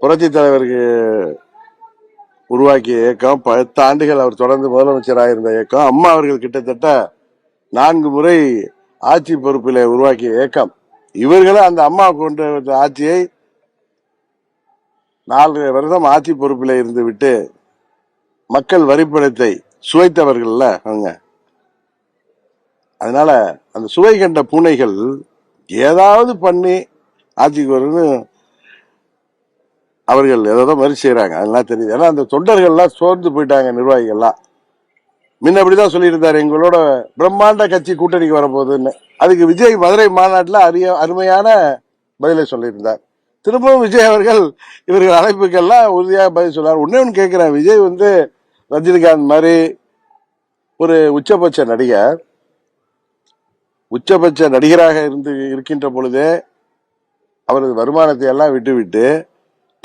புரட்சி தலைவருக்கு உருவாக்கிய இயக்கம் பத்து ஆண்டுகள் அவர் தொடர்ந்து முதலமைச்சராக இருந்த இயக்கம். அம்மா அவர்கள் கிட்டத்தட்ட நான்கு முறை ஆட்சி பொறுப்பில் உருவாக்கிய இயக்கம். இவர்களும் அந்த அம்மா கொண்டு ஆட்சியை நாலு வருடம் ஆட்சி பொறுப்பில் இருந்து விட்டு மக்கள் வரிப்பணத்தை சுவைத்தவர்கள்ல அவங்க. அதனால அந்த சுவை கண்ட பூனைகள் ஏதாவது பண்ணி ஆட்சிக்கு வரணும் அவர்கள் ஏதோ மாதிரி செய்கிறாங்க அதெல்லாம் தெரியுது. ஏன்னா அந்த தொண்டர்கள்லாம் சோர்ந்து போயிட்டாங்க நிர்வாகிகள்லாம். முன்ன அப்படிதான் சொல்லியிருந்தார். எங்களோட பிரம்மாண்ட கட்சி கூட்டணிக்கு வரப்போகுதுன்னு. அதுக்கு விஜய் மதுரை மாநாட்டில் அரிய அருமையான பதிலை சொல்லியிருந்தார். திரும்பவும் விஜய் அவர்கள் இவர்கள் அழைப்புக்கெல்லாம் உறுதியாக பதில் சொன்னார். ஒன்னே ஒன்று கேட்குறேன். விஜய் வந்து ரஜினிகாந்த் மாதிரி ஒரு உச்சபட்ச நடிகர். உச்சபட்ச நடிகராக இருந்து இருக்கின்ற பொழுதே அவரது வருமானத்தை எல்லாம் விட்டுவிட்டு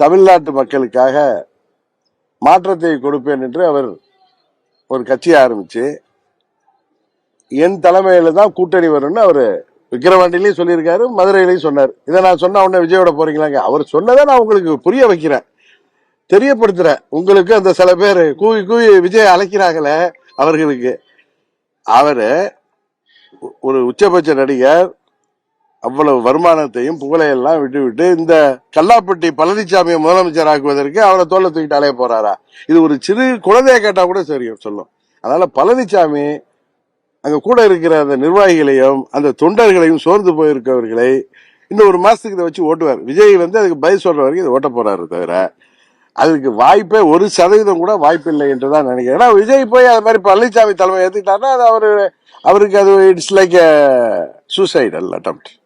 தமிழ்நாட்டு மக்களுக்காக மாற்றத்தை கொடுப்பேன் என்று அவர் ஒரு கட்சியை ஆரம்பிச்சு என் தலைமையில தான் கூட்டணி வரும்னு அவர் விக்கிரவாண்டிலையும் சொல்லியிருக்காரு மதுரையிலையும் சொன்னார். இதை நான் சொன்ன உடனே விஜயோட போறீங்களாங்க? அவர் சொன்னதை நான் உங்களுக்கு புரிய வைக்கிறேன். தெரியப்படுத்துறேன். உங்களுக்கு அந்த சில பேர் கூவி கூவி விஜய் அழைக்கிறாங்களே அவர்களுக்கு. அவரு ஒரு உச்சபட்ச நடிகர் அவ்வளவு வருமானத்தையும் புகழையெல்லாம் விட்டு விட்டு இந்த கல்லாப்பட்டி பழனிசாமியை முதலமைச்சர் ஆக்குவதற்கு அவரை தோல்ல தூக்கிட்டு போறாரா? இது ஒரு சிறு குழந்தைய கேட்டா கூட சரி சொல்லும். அதனால பழனிசாமி அங்க கூட இருக்கிற அந்த நிர்வாகிகளையும் அந்த தொண்டர்களையும் சோர்ந்து போயிருக்கவர்களை இன்னும் ஒரு மாசத்துக்கு இதை வச்சு ஓட்டுவார். விஜய் வந்து அதுக்கு பதில் சொல்ற வரைக்கும் இதை ஓட்ட போறாரு தவிர அதுக்கு வாய்ப்பே ஒரு சதவீதம் கூட வாய்ப்பு இல்லை என்று தான் நினைக்கிறேன். ஏன்னா விஜய் போய் அது மாதிரி பழனிசாமி தலைமை ஏற்றுக்கிட்டாருன்னா அது அவரு அவருக்கு அது இட்ஸ் லைக் சூசைடல் அட்டம்